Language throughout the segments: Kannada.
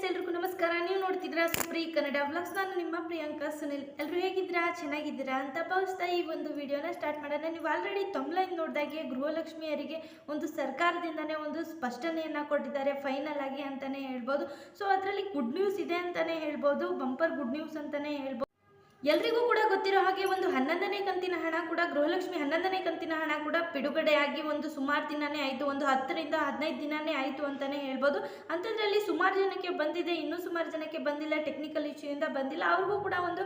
ಫ್ರೆಂಡ್ಸ್, ಎಲ್ರಿಗೂ ನಮಸ್ಕಾರ. ನೀವು ನೋಡ್ತಿದ್ದೀರಾ ಸುಪ್ರಿ ಕನ್ನಡ ವ್ಲಾಗ್ಸ್. ನಾನು ನಿಮ್ಮ ಪ್ರಿಯಾಂಕಾ ಸುನಿಲ್. ಎಲ್ಲರೂ ಹೇಗಿದ್ದೀರಾ? ಚೆನ್ನಾಗಿದ್ದೀರಾ ಅಂತ ಭಾವಿಸ್ತಾ ಈ ಒಂದು ವಿಡಿಯೋನ ಸ್ಟಾರ್ಟ್ ಮಾಡೋಣ. ನೀವು ಆಲ್ರೆಡಿ ತಮ್ಲೈನ್ ನೋಡಿದಾಗೆ ಗೃಹಲಕ್ಷ್ಮಿಯರಿಗೆ ಒಂದು ಸರ್ಕಾರದಿಂದನೇ ಒಂದು ಸ್ಪಷ್ಟನೆಯನ್ನು ಕೊಟ್ಟಿದ್ದಾರೆ ಫೈನಲ್ ಆಗಿ ಅಂತಲೇ ಹೇಳ್ಬೋದು. ಸೊ ಅದರಲ್ಲಿ ಗುಡ್ ನ್ಯೂಸ್ ಇದೆ ಅಂತಲೇ ಹೇಳ್ಬೋದು ಬಂಪರ್ ಗುಡ್ ನ್ಯೂಸ್ ಅಂತಲೇ ಹೇಳ್ಬೋದು. ಎಲ್ರಿಗೂ ಕೂಡ ಗೊತ್ತಿರೋ ಹಾಗೆ ಒಂದು ಹನ್ನೊಂದನೇ ಕಂತಿನ ಹಣ ಕೂಡ, ಗೃಹಲಕ್ಷ್ಮಿ ಹನ್ನೊಂದನೇ ಕಂತಿನ ಹಣ ಕೂಡ ಬಿಡುಗಡೆಯಾಗಿ ಒಂದು ಸುಮಾರು ದಿನನೇ ಆಯಿತು, ಒಂದು ಹತ್ತರಿಂದ ಹದಿನೈದು ದಿನನೇ ಆಯಿತು ಅಂತಲೇ ಹೇಳ್ಬೋದು. ಅಂಥದ್ರಲ್ಲಿ ಸುಮಾರು ಜನಕ್ಕೆ ಬಂದಿದೆ, ಇನ್ನೂ ಸುಮಾರು ಜನಕ್ಕೆ ಬಂದಿಲ್ಲ ಟೆಕ್ನಿಕಲ್ ಇಶ್ಯೂಯಿಂದ ಬಂದಿಲ್ಲ. ಅವ್ರಿಗೂ ಕೂಡ ಒಂದು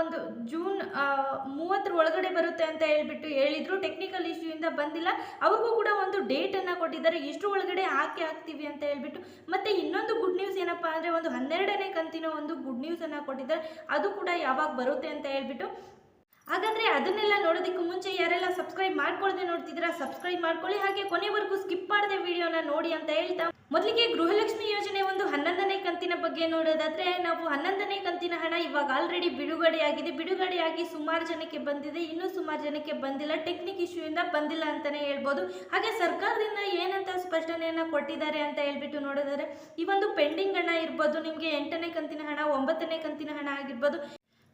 ಒಂದು ಜೂನ್ ಮೂವತ್ತರ ಒಳಗಡೆ ಬರುತ್ತೆ ಅಂತ ಹೇಳ್ಬಿಟ್ಟು ಹೇಳಿದ್ರು. ಟೆಕ್ನಿಕಲ್ ಇಶ್ಯೂಯಿಂದ ಬಂದಿಲ್ಲ. ಅವ್ರಿಗೂ ಕೂಡ ಒಂದು ಡೇಟನ್ನು ಕೊಟ್ಟಿದ್ದಾರೆ. ಇಷ್ಟು ಒಳಗಡೆ ಹಾಕಿ ಹಾಕ್ತೀವಿ ಅಂತ ಹೇಳ್ಬಿಟ್ಟು. ಮತ್ತೆ ಇನ್ನೊಂದು ಗುಡ್ ನ್ಯೂಸ್ ಏನಪ್ಪ ಅಂದರೆ ಒಂದು ಹನ್ನೆರಡನೇ ಕಂತಿನ ಒಂದು ಗುಡ್ ನ್ಯೂಸನ್ನು ಕೊಟ್ಟಿದ್ದಾರೆ. ಅದು ಕೂಡ ಯಾವಾಗ ಬರುತ್ತೆ ಅಂತ ಹೇಳ್ಬಿಟ್ಟು. ಹಾಗಾದ್ರೆ ಅದನ್ನೆಲ್ಲ ನೋಡೋದಕ್ಕೂ ಮುಂಚೆ ಯಾರೆಲ್ಲ ಸಬ್ಸ್ಕ್ರೈಬ್ ಮಾಡ್ಕೊಳ್ಳದೆ ನೋಡ್ತಿದ್ದೀರಾ ಸಬ್ಸ್ಕ್ರೈಬ್ ಮಾಡ್ಕೊಳ್ಳಿ. ಹಾಗೆ ಕೊನೆವರೆಗೂ ಸ್ಕಿಪ್ ಮಾಡದೆ ವಿಡಿಯೋನ ನೋಡಿ ಅಂತ ಹೇಳ್ತಾ. ಮೊದಲಿಗೆ ಗೃಹಲಕ್ಷ್ಮಿ ಯೋಜನೆ ಒಂದು ಹನ್ನೊಂದನೇ ಕಂತಿನ ಬಗ್ಗೆ ನೋಡೋದಾದ್ರೆ, ನಾವು ಹನ್ನೊಂದನೇ ಕಂತಿನ ಹಣ ಇವಾಗ ಆಲ್ರೆಡಿ ಬಿಡುಗಡೆಯಾಗಿದೆ. ಬಿಡುಗಡೆಯಾಗಿ ಸುಮಾರು ಜನಕ್ಕೆ ಬಂದಿದೆ. ಇನ್ನೂ ಸುಮಾರು ಜನಕ್ಕೆ ಬಂದಿಲ್ಲ. ಟೆಕ್ನಿಕ್ ಇಶ್ಯೂ ಇಂದ ಬಂದಿಲ್ಲ ಅಂತಾನೆ ಹೇಳ್ಬೋದು. ಹಾಗೆ ಸರ್ಕಾರದಿಂದ ಏನಂತ ಸ್ಪಷ್ಟನೆಯನ್ನ ಕೊಟ್ಟಿದ್ದಾರೆ ಅಂತ ಹೇಳ್ಬಿಟ್ಟು ನೋಡೋದಾದ್ರೆ, ಈ ಒಂದು ಪೆಂಡಿಂಗ್ ಹಣ ಇರ್ಬೋದು. ನಿಮಗೆ ಎಂಟನೇ ಕಂತಿನ ಹಣ, ಒಂಬತ್ತನೇ ಕಂತಿನ ಹಣ ಆಗಿರ್ಬೋದು.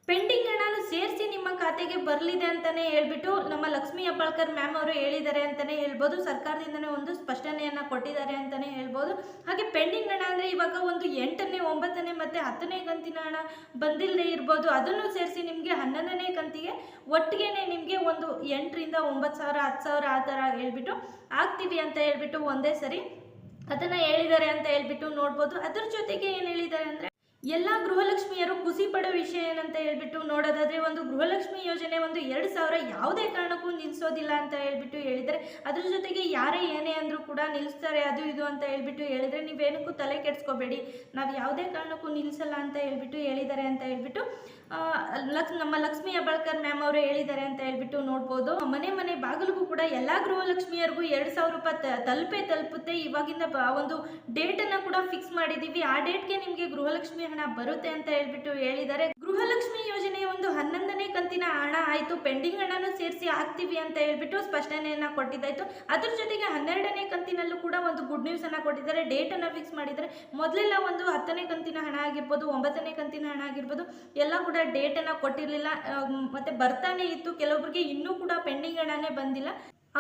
ಪೆಂಡಿಂಗ್ ಹಣನು ಸೇರಿಸಿ ನಿಮ್ಮ ಖಾತೆಗೆ ಬರಲಿದೆ ಅಂತಾನೆ ಹೇಳ್ಬಿಟ್ಟು ನಮ್ಮ ಲಕ್ಷ್ಮೀ ಹೆಬ್ಬಾಳ್ಕರ್ ಮ್ಯಾಮ್ ಅವರು ಹೇಳಿದ್ದಾರೆ ಅಂತಾನೆ ಹೇಳ್ಬೋದು. ಸರ್ಕಾರದಿಂದನೇ ಒಂದು ಸ್ಪಷ್ಟನೆಯನ್ನು ಕೊಟ್ಟಿದ್ದಾರೆ ಅಂತಾನೆ ಹೇಳ್ಬೋದು. ಹಾಗೆ ಪೆಂಡಿಂಗ್ ಹಣ ಅಂದರೆ ಇವಾಗ ಒಂದು ಎಂಟನೇ, ಒಂಬತ್ತನೇ ಮತ್ತು ಹತ್ತನೇ ಕಂತಿನ ಹಣ ಬಂದಿಲ್ಲದೆ ಇರ್ಬೋದು. ಅದನ್ನು ಸೇರಿಸಿ ನಿಮಗೆ ಹನ್ನೊಂದನೇ ಕಂತಿಗೆ ಒಟ್ಟಿಗೆ ನಿಮಗೆ ಒಂದು ಎಂಟರಿಂದ ಒಂಬತ್ತು ಸಾವಿರ, ಹತ್ತು ಸಾವಿರ ಆ ಥರ ಹೇಳ್ಬಿಟ್ಟು ಆಗ್ತೀವಿ ಅಂತ ಹೇಳ್ಬಿಟ್ಟು ಒಂದೇ ಸರಿ ಅದನ್ನು ಹೇಳಿದ್ದಾರೆ ಅಂತ ಹೇಳ್ಬಿಟ್ಟು ನೋಡ್ಬೋದು. ಅದ್ರ ಜೊತೆಗೆ ಏನು ಹೇಳಿದ್ದಾರೆ ಅಂದ್ರೆ ಎಲ್ಲ ಗೃಹಲಕ್ಷ್ಮಿಯರು ಖುಷಿ ಪಡೋ ವಿಷಯ ಏನಂತ ಹೇಳ್ಬಿಟ್ಟು ನೋಡೋದಾದ್ರೆ ಒಂದು ಗೃಹಲಕ್ಷ್ಮಿ ಯೋಜನೆ ಒಂದು ಎರಡು ಸಾವಿರ ಯಾವುದೇ ಕಾರಣಕ್ಕೂ ನಿಲ್ಲಿಸೋದಿಲ್ಲ ಅಂತ ಹೇಳ್ಬಿಟ್ಟು ಹೇಳಿದರೆ ಅದ್ರ ಜೊತೆಗೆ ಯಾರೇ ಏನೇ ಅಂದರೂ ಕೂಡ ನಿಲ್ಲಿಸ್ತಾರೆ ಅದು ಇದು ಅಂತ ಹೇಳ್ಬಿಟ್ಟು ಹೇಳಿದರೆ ನೀವೇನಕ್ಕೂ ತಲೆ ಕೆಡಿಸ್ಕೋಬೇಡಿ. ನಾವು ಯಾವುದೇ ಕಾರಣಕ್ಕೂ ನಿಲ್ಲಿಸಲ್ಲ ಅಂತ ಹೇಳ್ಬಿಟ್ಟು ಹೇಳಿದ್ದಾರೆ ಅಂತ ಹೇಳ್ಬಿಟ್ಟು ಲಕ್, ನಮ್ಮ ಲಕ್ಷ್ಮೀ ಹೆಬ್ಬಾಳ್ಕರ್ ಮ್ಯಾಮ್ ಅವರು ಹೇಳಿದ್ದಾರೆ ಅಂತ ಹೇಳ್ಬಿಟ್ಟು ನೋಡ್ಬೋದು. ಮನೆ ಮನೆ ಬಾಗಿಲಿಗೂ ಕೂಡ ಎಲ್ಲ ಗೃಹಲಕ್ಷ್ಮಿಯರಿಗೂ ಎರಡು ಸಾವಿರ ರೂಪಾಯಿ ತಲುಪೇ ತಲುಪುತ್ತೆ. ಇವಾಗಿಂದ ಒಂದು ಡೇಟನ್ನು ಕೂಡ ಫಿಕ್ಸ್ ಮಾಡಿದ್ದೀವಿ ಆ ಡೇಟ್ಗೆ ನಿಮಗೆ ಗೃಹಲಕ್ಷ್ಮಿ ಹಣ ಬರುತ್ತೆ ಅಂತ ಹೇಳ್ಬಿಟ್ಟು ಹೇಳಿದ್ದಾರೆ. ಗೃಹಲಕ್ಷ್ಮಿ ಒಂದು ಹನ್ನೊಂದನೇ ಕಂತಿನ ಹಣ ಆಯಿತು. ಪೆಂಡಿಂಗ್ ಹಣನೂ ಸೇರಿಸಿ ಹಾಕ್ತೀವಿ ಅಂತ ಹೇಳ್ಬಿಟ್ಟು ಸ್ಪಷ್ಟನೆಯನ್ನು ಕೊಟ್ಟಿದ್ದಾಯ್ತು. ಅದ್ರ ಜೊತೆಗೆ ಹನ್ನೆರಡನೇ ಕಂತಿನಲ್ಲೂ ಕೂಡ ಒಂದು ಗುಡ್ ನ್ಯೂಸ್ ಅನ್ನ ಕೊಟ್ಟಿದ್ದಾರೆ. ಡೇಟನ್ನು ಫಿಕ್ಸ್ ಮಾಡಿದ್ದಾರೆ. ಮೊದಲೆಲ್ಲ ಒಂದು ಹತ್ತನೇ ಕಂತಿನ ಹಣ ಆಗಿರ್ಬೋದು, ಒಂಬತ್ತನೇ ಕಂತಿನ ಹಣ ಆಗಿರ್ಬೋದು, ಎಲ್ಲ ಕೂಡ ಡೇಟನ್ನು ಕೊಟ್ಟಿರಲಿಲ್ಲ. ಮತ್ತೆ ಬರ್ತಾನೆ ಇತ್ತು. ಕೆಲವೊಬ್ಬರಿಗೆ ಇನ್ನೂ ಕೂಡ ಪೆಂಡಿಂಗ್ ಹಣನೇ ಬಂದಿಲ್ಲ.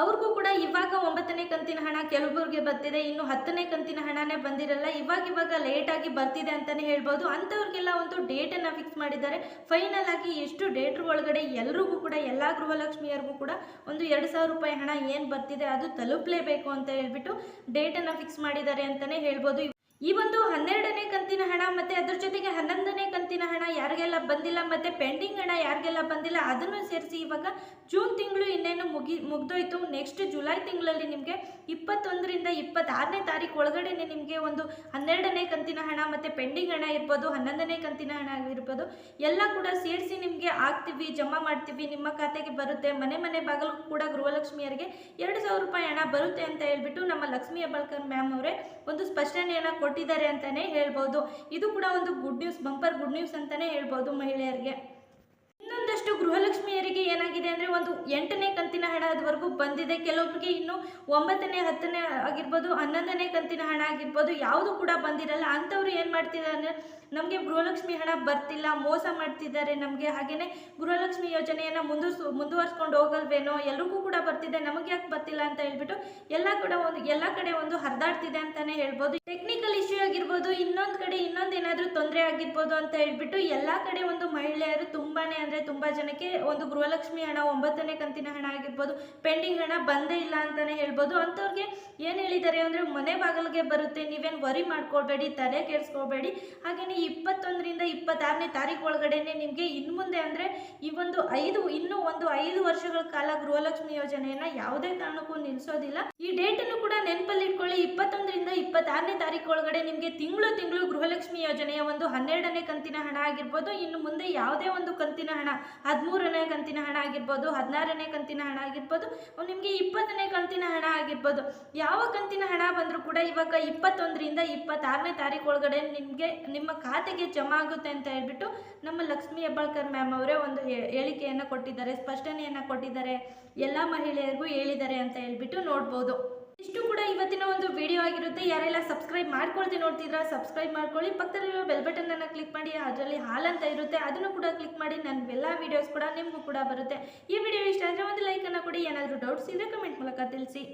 ಅವ್ರಿಗೂ ಕೂಡ ಇವಾಗ ಒಂಬತ್ತನೇ ಕಂತಿನ ಹಣ ಕೆಲವೊಬ್ಬರಿಗೆ ಬರ್ತಿದೆ, ಇನ್ನು ಹತ್ತನೇ ಕಂತಿನ ಹಣನೇ ಬಂದಿರಲ್ಲ, ಇವಾಗ ಇವಾಗ ಲೇಟಾಗಿ ಬರ್ತಿದೆ ಅಂತಾನೆ ಹೇಳ್ಬೋದು. ಅಂಥವ್ರಿಗೆಲ್ಲ ಒಂದು ಡೇಟನ್ನು ಫಿಕ್ಸ್ ಮಾಡಿದ್ದಾರೆ. ಫೈನಲ್ ಆಗಿ ಎಷ್ಟು ಡೇಟ್ ಒಳಗಡೆ ಎಲ್ರಿಗೂ ಕೂಡ, ಎಲ್ಲ ಗೃಹಲಕ್ಷ್ಮಿಯರಿಗೂ ಕೂಡ ಒಂದು ಎರಡು ಸಾವಿರ ರೂಪಾಯಿ ಹಣ ಏನು ಬರ್ತಿದೆ ಅದು ತಲುಪಲೇಬೇಕು ಅಂತ ಹೇಳ್ಬಿಟ್ಟು ಡೇಟನ್ನು ಫಿಕ್ಸ್ ಮಾಡಿದ್ದಾರೆ ಅಂತಾನೆ ಹೇಳ್ಬೋದು. ಈ ಒಂದು ಹನ್ನೆರಡನೇ ಕಂತಿನ ಹಣ ಮತ್ತೆ ಅದ್ರ ಜೊತೆಗೆ ಹನ್ನೊಂದನೇ ಕಂತಿನ ಹಣ ಯಾರಿಗೆಲ್ಲ ಬಂದಿಲ್ಲ ಮತ್ತೆ ಪೆಂಡಿಂಗ್ ಹಣ ಯಾರಿಗೆಲ್ಲ ಬಂದಿಲ್ಲ ಅದನ್ನು ಸೇರಿಸಿ ಇವಾಗ ಜೂನ್ ತಿಂಗಳು ಇನ್ನೇನು ಮುಗಿ ಮುಗ್ದೋಯ್ತು. ನೆಕ್ಸ್ಟ್ ಜುಲೈ ತಿಂಗಳಲ್ಲಿ ನಿಮಗೆ ಇಪ್ಪತ್ತೊಂದರಿಂದ ಇಪ್ಪತ್ತಾರನೇ ತಾರೀಕು ಒಳಗಡೆನೆ ನಿಮಗೆ ಒಂದು ಹನ್ನೆರಡನೇ ಕಂತಿನ ಹಣ ಮತ್ತೆ ಪೆಂಡಿಂಗ್ ಹಣ ಇರ್ಬೋದು, ಹನ್ನೊಂದನೇ ಕಂತಿನ ಹಣ ಆಗಿರ್ಬೋದು ಎಲ್ಲ ಕೂಡ ಸೇರಿಸಿ ನಿಮಗೆ ಹಾಕ್ತೀವಿ, ಜಮಾ ಮಾಡ್ತೀವಿ. ನಿಮ್ಮ ಖಾತೆಗೆ ಬರುತ್ತೆ. ಮನೆ ಮನೆ ಬಾಗಿಲು ಕೂಡ ಗೃಹಲಕ್ಷ್ಮಿಯರಿಗೆ ಎರಡು ಸಾವಿರ ರೂಪಾಯಿ ಹಣ ಬರುತ್ತೆ ಅಂತ ಹೇಳ್ಬಿಟ್ಟು ನಮ್ಮ ಲಕ್ಷ್ಮೀ ಹೆಬ್ಬಾಳ್ಕರ್ ಮ್ಯಾಮ್ ಅವರೇ ಒಂದು ಸ್ಪಷ್ಟನೆಯನ್ನು ಕೊಟ್ಟಿದ್ದಾರೆ ಅಂತಾನೆ ಹೇಳ್ಬೋದು. ಇದು ಕೂಡ ಒಂದು good news bumper good news ಅಂತಾನೆ ಹೇಳ್ಬೋದು ಮಹಿಳೆಯರಿಗೆ. ಇನ್ನೊಂದಷ್ಟು ಗೃಹಲಕ್ಷ್ಮಿಯರಿಗೆ ಏನಾಗಿದೆ ಅಂದರೆ ಒಂದು ಎಂಟನೇ ಕಂತಿನ ಹಣ ಅದುವರೆಗೂ ಬಂದಿದೆ. ಕೆಲವೊಬ್ಬರಿಗೆ ಇನ್ನು ಒಂಬತ್ತನೇ, ಹತ್ತನೇ ಆಗಿರ್ಬೋದು, ಹನ್ನೊಂದನೇ ಕಂತಿನ ಹಣ ಆಗಿರ್ಬೋದು ಯಾವುದು ಕೂಡ ಬಂದಿರಲ್ಲ. ಅಂಥವ್ರು ಏನು ಮಾಡ್ತಿದ್ದಾರೆ ಅಂದರೆ ನಮಗೆ ಗೃಹಲಕ್ಷ್ಮಿ ಹಣ ಬರ್ತಿಲ್ಲ, ಮೋಸ ಮಾಡ್ತಿದ್ದಾರೆ ನಮಗೆ. ಹಾಗೆಯೇ ಗೃಹಲಕ್ಷ್ಮಿ ಯೋಜನೆಯನ್ನು ಮುಂದುವರ್ಸ್, ಮುಂದುವರ್ಸ್ಕೊಂಡು ಹೋಗಲ್ವೇನೋ, ಎಲ್ರಿಗೂ ಕೂಡ ಬರ್ತಿದೆ. ನಮಗೆ ಯಾಕೆ ಬರ್ತಿಲ್ಲ ಅಂತ ಹೇಳ್ಬಿಟ್ಟು ಎಲ್ಲ ಕೂಡ ಒಂದು, ಎಲ್ಲ ಕಡೆ ಒಂದು ಹರಿದಾಡ್ತಿದೆ ಅಂತಲೇ ಹೇಳ್ಬೋದು. ಟೆಕ್ನಿಕಲ್ ಇಶ್ಯೂ ಆಗಿರ್ಬೋದು, ಇನ್ನೊಂದು ಕಡೆ ಇನ್ನೊಂದು ಏನಾದರೂ ತೊಂದರೆ ಆಗಿರ್ಬೋದು ಅಂತ ಹೇಳ್ಬಿಟ್ಟು ಎಲ್ಲ ಕಡೆ ಒಂದು ಮಹಿಳೆಯರು ತುಂಬಾ ಅಂದರೆ ತುಂಬ ಜನಕ್ಕೆ ಒಂದು ಗೃಹಲಕ್ಷ್ಮಿ ಹಣ, ಒಂಬತ್ತನೇ ಕಂತಿನ ಹಣ ಆಗಿರ್ಬೋದು, ಪೆಂಡಿಂಗ್ ಹಣ ಬಂದೇ ಇಲ್ಲ ಅಂತಾನೆ ಹೇಳ್ಬೋದು. ಅಂಥವ್ರಿಗೆ ಏನು ಹೇಳಿದ್ದಾರೆ ಅಂದರೆ ಮನೆ ಬಾಗಿಲಿಗೆ ಬರುತ್ತೆ, ನೀವೇನು ವರಿ ಮಾಡ್ಕೊಳ್ಬೇಡಿ, ತಲೆ ಕೆಡಿಸ್ಕೊಳ್ಬೇಡಿ. ಹಾಗೆಯೇ ಇಪ್ಪತ್ತೊಂದರಿಂದ ಇಪ್ಪತ್ತಾರನೇ ತಾರೀಕು ಒಳಗಡೆನೆ ನಿಮಗೆ ಇನ್ನು ಮುಂದೆ ಅಂದರೆ ಈ ಒಂದು ಐದು, ಇನ್ನೂ ಒಂದು ಐದು ವರ್ಷಗಳ ಕಾಲ ಗೃಹಲಕ್ಷ್ಮಿ ಯೋಜನೆಯನ್ನ ಯಾವುದೇ ಕಾರಣಕ್ಕೂ ನಿಲ್ಲಿಸೋದಿಲ್ಲ ಈ ಡೇಟನ್ನು ಕೂಡ ನೆನಪಲ್ಲಿ ಇಟ್ಕೊಳ್ಳಿ. ಇಪ್ಪತ್ತೊಂದರಿಂದ ಇಪ್ಪತ್ತಾರನೇ ತಾರೀಕು ಒಳಗಡೆ ನಿಮಗೆ ತಿಂಗಳು ತಿಂಗಳು ಗೃಹಲಕ್ಷ್ಮಿ ಯೋಜನೆಯ ಒಂದು ಹನ್ನೆರಡನೇ ಕಂತಿನ ಹಣ ಆಗಿರ್ಬೋದು. ಇನ್ನು ಮುಂದೆ ಯಾವುದೇ ಒಂದು ಕಂತಿನ ಹಣ ಹದಿಮೂರನೇ ಕಂತಿನ ಹಣ ಆಗಿರ್ಬೋದು, ಹದಿನಾರನೇ ಕಂತಿನ ಹಣ ಆಗಿರ್ಬೋದು, ನಿಮಗೆ ಇಪ್ಪತ್ತನೇ ಕಂತಿನ ಹಣ ಆಗಿರ್ಬೋದು. ಯಾವ ಕಂತಿನ ಹಣ ಬಂದರೂ ಕೂಡ ಇವಾಗ ಇಪ್ಪತ್ತೊಂದರಿಂದ ಇಪ್ಪತ್ತಾರನೇ ತಾರೀಕು ಒಳಗಡೆ ನಿಮಗೆ, ನಿಮ್ಮ ಖಾತೆಗೆ ಜಮಾ ಆಗುತ್ತೆ ಅಂತ ಹೇಳ್ಬಿಟ್ಟು ನಮ್ಮ ಲಕ್ಷ್ಮೀ ಹೆಬ್ಬಾಳ್ಕರ್ ಮ್ಯಾಮ್ ಅವರೇ ಒಂದು ಹೇಳಿಕೆಯನ್ನು ಕೊಟ್ಟಿದ್ದಾರೆ, ಸ್ಪಷ್ಟನೆಯನ್ನು ಕೊಟ್ಟಿದ್ದಾರೆ, ಎಲ್ಲ ಮಹಿಳೆಯರಿಗೂ ಹೇಳಿದ್ದಾರೆ ಅಂತ ಹೇಳ್ಬಿಟ್ಟು ನೋಡ್ಬೋದು. ಇಷ್ಟು ಕೂಡ ಇವತ್ತಿನ ಒಂದು ವಿಡಿಯೋ ಆಗಿರುತ್ತೆ. ಯಾರೆಲ್ಲ ಸಬ್ಸ್ಕ್ರೈಬ್ ಮಾಡ್ಕೊಳ್ತೀವಿ ನೋಡ್ತಿದ್ರ ಸಬ್ಸ್ಕ್ರೈಬ್ ಮಾಡ್ಕೊಳ್ಳಿ. ಪಕ್ಕದಲ್ಲಿ ಬೆಲ್ ಬಟನ್ ಅನ್ನ ಕ್ಲಿಕ್ ಮಾಡಿ, ಅದರಲ್ಲಿ ಹಾಲ್ ಅಂತ ಇರುತ್ತೆ. ಅದನ್ನು ಕೂಡ ಕ್ಲಿಕ್ ಮಾಡಿ ನನ್ನ ಎಲ್ಲ ವಿಡಿಯೋಸ್ ಕೂಡ ನಿಮಗೂ ಕೂಡ ಬರುತ್ತೆ. ಈ ವಿಡಿಯೋ ಇಷ್ಟ ಆದರೆ ಒಂದು ಲೈಕ್ ಅನ್ನ ಕೊಡಿ. ಏನಾದರೂ ಡೌಟ್ಸ್ ಇದ್ರೆ ಕಮೆಂಟ್ ಮೂಲಕ ತಿಳಿಸಿ.